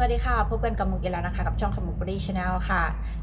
สวัสดีค่ะ พบกันกับมุกอีกแล้วนะคะ กับช่องขมุกบรีชาแนลค่ะ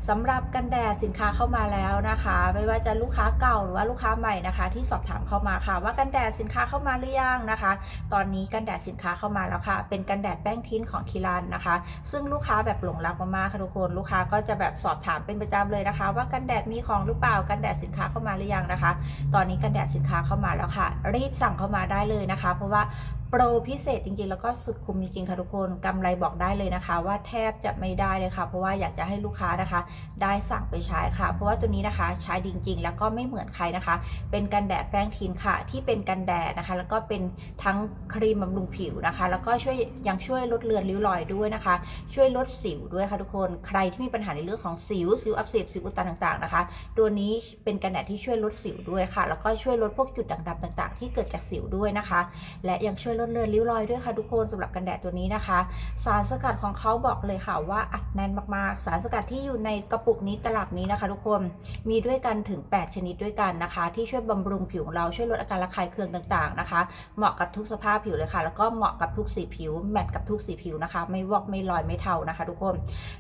สำหรับกันแดดสินค้าเข้ามาแล้วนะคะ ไม่ว่าจะลูกค้าเก่าหรือว่าลูกค้าใหม่นะคะ ที่สอบถามเข้ามาค่ะ ว่ากันแดดสินค้าเข้ามาหรือยังนะคะ ตอนนี้กันแดดสินค้าเข้ามาแล้วค่ะ เป็นกันแดดแป้งทิ้นของคิรันนะคะ ซึ่งลูกค้าแบบหลงรักมากๆค่ะทุกคนลูกค้าก็จะแบบสอบถามเป็นประจำเลยนะคะ ว่ากันแดดมีของหรือเปล่ากันแดดสินค้าเข้ามาหรือยังนะคะ ตอนนี้กันแดดสินค้าเข้ามาแล้วค่ะ รีบสั่งเข้ามาได้เลยนะคะ เพราะว่าโปรพิเศษจริงๆ แล้วก็สุดคุ้มจริงๆ ค่ะทุกคนกำไรบอกได้เลยนะคะ ว่าแทบจะไม่ได้เลยค่ะ เพราะว่าอยากจะให้ลูกค้านะคะ ได้สั่งไปใช้ค่ะ เพราะว่าตัวนี้นะคะใช้จริงๆ แล้วก็ไม่เหมือนใครนะคะ เป็นกันแดดแป้งทินค่ะ ที่เป็นกันแดดนะคะ แล้วก็เป็นทั้งครีมบำรุงผิวนะคะ แล้วก็ช่วยยังช่วยลดเลือนริ้วรอยด้วยนะคะ ช่วยลดสิวด้วยค่ะทุกคนใครที่มีปัญหาในเรื่องของสิวสิวอักเสบสิวอุดตันต่างๆนะคะ ตัวนี้เป็นกันแดดที่ช่วยลดสิวด้วยค่ะ แล้วก็ช่วยลดพวกจุดด่างดำต่าง ๆ ที่เกิดจากสิวด้วยนะคะ และยังช่วยลดเลือนริ้วรอยด้วยค่ะทุกคนสำหรับกันแดดตัวนี้นะคะ สารสกัดของเขาบอกเลยค่ะว่าอัดแน่นมากๆ สารสกัดที่อยู่ในกระปุกนี้ตลับนี้นะคะ ทุกคนมีด้วยกันถึง 8 ชนิดด้วยกันนะคะ ที่ช่วยบำรุงผิวของเราช่วยลดอาการระคายเคืองต่างๆนะคะ เหมาะกับทุกสภาพผิวเลยค่ะ แล้วก็เหมาะกับทุกสีผิวแมทกับทุกสีผิวนะคะ ไม่วอกไม่ลอยไม่เทานะคะ ทุกคน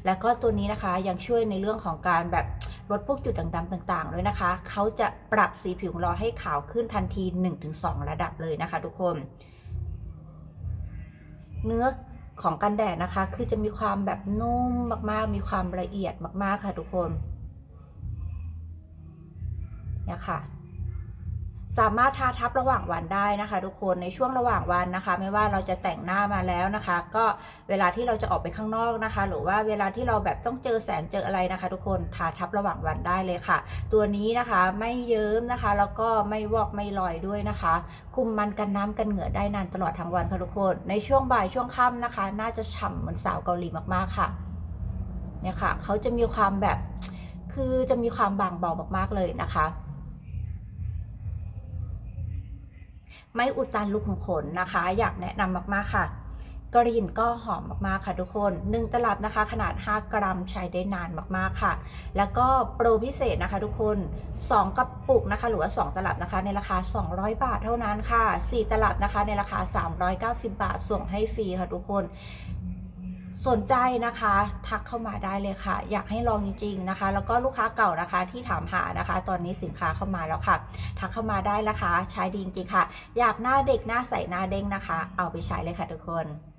แล้วก็ตัวนี้นะคะยังช่วยในเรื่องของการแบบลดพวกจุดด่างดำต่างๆด้วยนะคะ เขาจะปรับสีผิวของเราให้ขาวขึ้นทันที 1-2 ระดับเลยนะคะ ทุกคน เนื้อของกันแดดนะคะ คือจะมีความแบบนุ่มมากๆ มีความละเอียดมากๆค่ะทุกคนเนี่ยค่ะ สามารถทาทับระหว่างวันได้นะคะ ทุกคนในช่วงระหว่างวันนะคะ ไม่ว่าเราจะแต่งหน้ามาแล้วนะคะ ก็เวลาที่เราจะออกไปข้างนอกนะคะ หรือว่าเวลาที่เราแบบต้องเจอแสงเจออะไรนะคะ ทุกคนทาทับระหว่างวันได้เลยค่ะ ตัวนี้นะคะไม่เยิ้มนะคะ แล้วก็ไม่วอกไม่ลอยด้วยนะคะ คุมมันกันน้ำกันเหงื่อได้นานตลอดทั้งวันค่ะทุกคน ในช่วงบ่ายช่วงค่ำนะคะ น่าจะฉ่ำเหมือนสาวเกาหลีมากๆค่ะเนี่ยค่ะเขาจะมีความแบบคือจะมีความบางเบามากๆเลยนะคะ ไม่อุดตันลูกของขนนะคะ อยากแนะนำมากๆค่ะกรีนก็หอมมากๆค่ะทุกคน 1 ตลับนะคะ ขนาด 5 กรัมใช้ได้นานมากๆค่ะ แล้วก็โปรพิเศษนะคะทุกคน 2 กระปุกนะคะ หรือว่า 2 ตลับนะคะ ในราคา 200 บาทเท่านั้นค่ะ 4 ตลับนะคะ ในราคา 390 บาทส่งให้ฟรีค่ะทุกคน สนใจนะคะ ทักเข้ามาได้เลยค่ะ อยากให้ลองจริงๆนะคะ แล้วก็ลูกค้าเก่านะคะที่ถามหานะคะ ตอนนี้สินค้าเข้ามาแล้วค่ะ ทักเข้ามาได้นะคะ ใช้ดีจริงๆค่ะ อยากหน้าเด็กหน้าใสหน้าเด้งนะคะ เอาไปใช้เลยค่ะทุกคน